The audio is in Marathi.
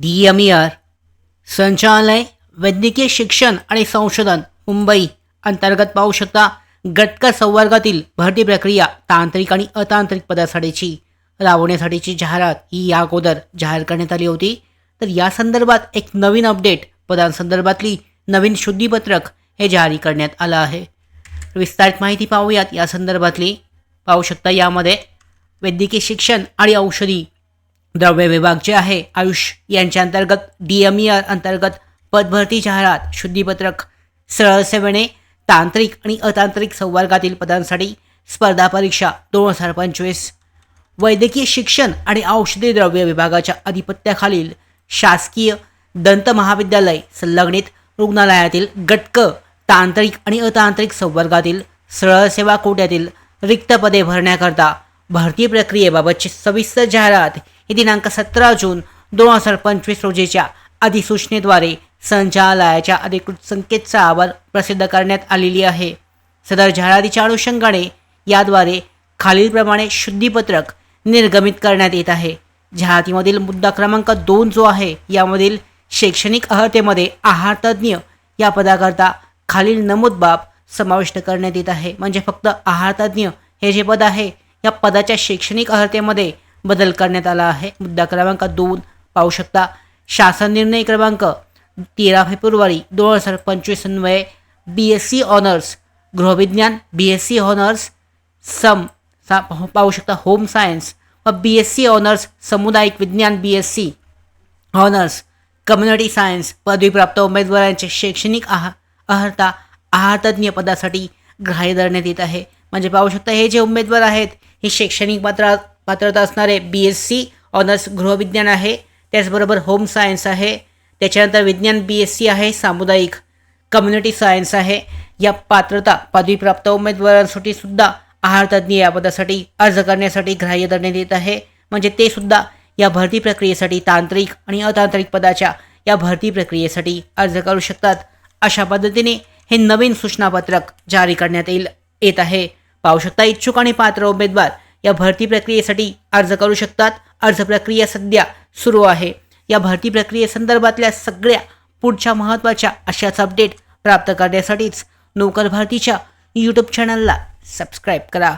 डी एम ई आर संचालय वैद्यकीय शिक्षण आणि संशोधन मुंबई. अंतर्गत पाहू शकता गटक संवर्गातील भरती प्रक्रिया तांत्रिक आणि अतांत्रिक पदासाठीची. राबवण्यासाठीची जाहिरात ही या अगोदर जाहीर करण्यात आली होती. तर या संदर्भात एक नवीन अपडेट पदांसंदर्भातली नवीन शुद्धीपत्रक हे जारी करण्यात आलं आहे. विस्तारित माहिती पाहूयात या संदर्भातली. पाहू शकता यामध्ये वैद्यकीय शिक्षण आणि औषधी द्रव्य विभाग जे आहे आयुष यांच्या अंतर्गत डी एम ई आर अंतर्गत पदभरती जाहिरात शुद्धीपत्रक सरळ सेवेने तांत्रिक आणि अतांत्रिक संवर्गातील पदांसाठी स्पर्धा परीक्षा दोन हजार पंचवीस. वैद्यकीय शिक्षण आणि औषधी द्रव्य विभागाच्या अधिपत्याखालील शासकीय दंत महाविद्यालय संलग्नित रुग्णालयातील गटक तांत्रिक आणि अतांत्रिक संवर्गातील सरळ सेवा कोट्यातील रिक्त पदे भरण्याकरता भरती प्रक्रियेबाबतची सविस्तर जाहिरात ही दिनांक सतरा जून दोन हजार पंचवीस रोजीच्या अधिसूचनेद्वारे संचालयाच्या अधिकृत संकेतस्थळावर प्रसिद्ध करण्यात आलेली आहे. सदर जाहिरातीच्या अनुषंगाने याद्वारे खालीलप्रमाणे शुद्धीपत्रक निर्गमित करण्यात येत आहे. जाहिरातीमधील मुद्दा क्रमांक दोन जो आहे यामधील शैक्षणिक अर्हतेमध्ये आहारतज्ज्ञ या पदाकरता खालील नमूद बाब समाविष्ट करण्यात येत आहे. म्हणजे फक्त आहारतज्ज्ञ हे जे पद आहे या पदाच्या शैक्षणिक अर्हतेमध्ये बदल करण्यात आला आहे. मुद्दा क्रमांक दोन पाहू शकता. शासन निर्णय क्रमांक तेरा फेब्रुवारी दोन हजार पंचवीस अन्वये बी एस सी ऑनर्स गृहविज्ञान बी एस सी ऑनर्स सम सा पाहू शकता. होम सायन्स व बी एस सी ऑनर्स सामुदायिक विज्ञान B S C honours community science पदवीप्राप्त उमेदवारांचे शैक्षणिक आहा अर्हता आहारतज्ञ पदासाठी ग्राह्य धरण्यात येत आहे. म्हणजे पाहू शकता हे जे उमेदवार आहेत ही शैक्षणिक पात्र पात्रता असणारे बी एस सी ऑनर्स गृहविज्ञान आहे. त्याचबरोबर होम सायन्स आहे. त्याच्यानंतर विज्ञान बी एस सी आहे सामुदायिक कम्युनिटी सायन्स आहे. या पात्रता पदवीप्राप्त उमेदवारांसाठी सुद्धा आहारतज्ञ या पदासाठी अर्ज करण्यासाठी ग्राह्य धरण्यात येत आहे. म्हणजे ते सुद्धा या भरती प्रक्रियेसाठी तांत्रिक आणि अतांत्रिक पदाच्या या भरती प्रक्रियेसाठी अर्ज करू शकतात. अशा पद्धतीने हे नवीन सूचनापत्रक जारी करण्यात येईल येत आहे. पाहू शकता इच्छुक आणि पात्र उमेदवार या भरती प्रक्रियेसाठी अर्ज करू शकतात. अर्ज प्रक्रिया सध्या सुरू आहे. या भरती प्रक्रियेसंदर्भातल्या सगळ्या पुढच्या महत्त्वाच्या अशाच अपडेट प्राप्त करण्यासाठीच नोकर भारतीच्या यूट्यूब चॅनलला सबस्क्राईब करा.